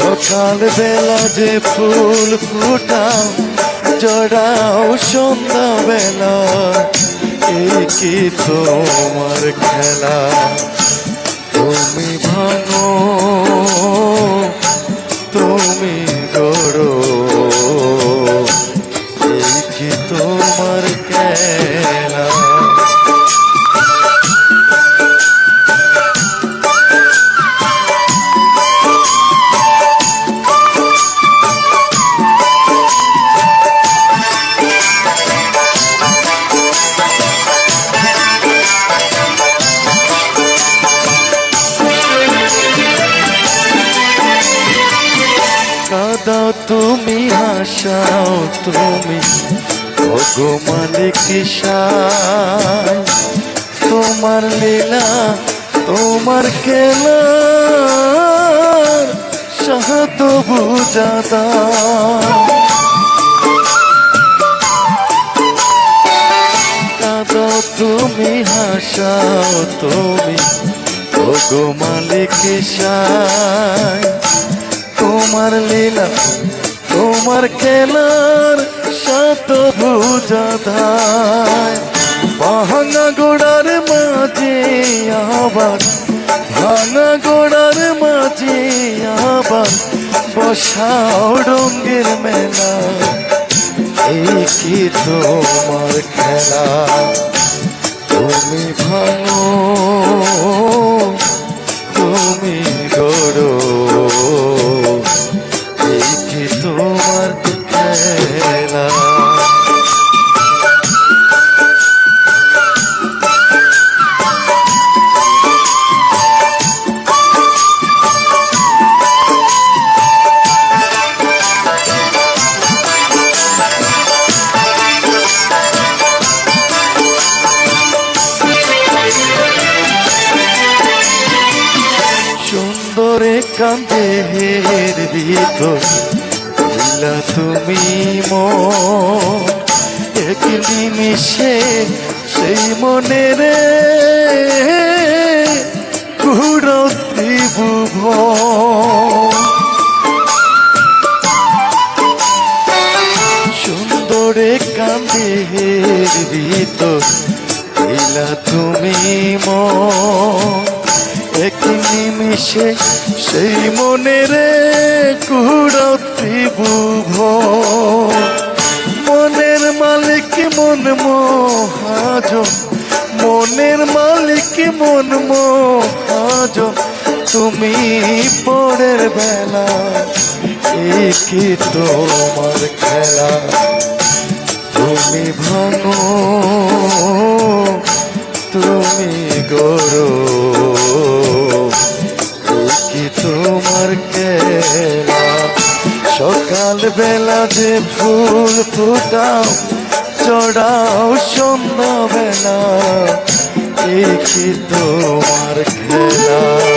সকাল বেলা যে ফুল ফুটাও, জড়াও সন্ধ্যা বেলা এই কি তোমার খেলা? তুমি ভাঙো, তুমি তুমি হাসাও তুমি। ওগো মালিক তোমার লীলা, তোমার খেলা সাহাত বুঝাদা তুমি হাসাও তুমি। ওগো মালিক তোমার লীলা তোমার খেলার ভুজাধায়, ভাঙা গোড়ার মাঝে আবার, ভাঙা গোড়ার মাঝে আবার বসাও রঙ্গের মেলা। এই কি তোমার খেলা? সুন্দরে কান্দে হের ভিতর। দিলা তুমি মো এক নিমিষে সেই মনের কুড়ো ত্রিভুব সুন্দরে কান্দে ভিতর দিলা তুমি মো এক নিমিষে সেই মনের কুড়ো ত্রিভুব মনের মালিক মন মহাজ, মনের মালিক মন মহাজ, তুমি পরের বেলা কি তোমার খেলা। তুমি ভাঙো সকাল বেলা যে ফুল ফুটাও চড়াও সন্ধ্যা বেলা এই কি তোমার খেলা।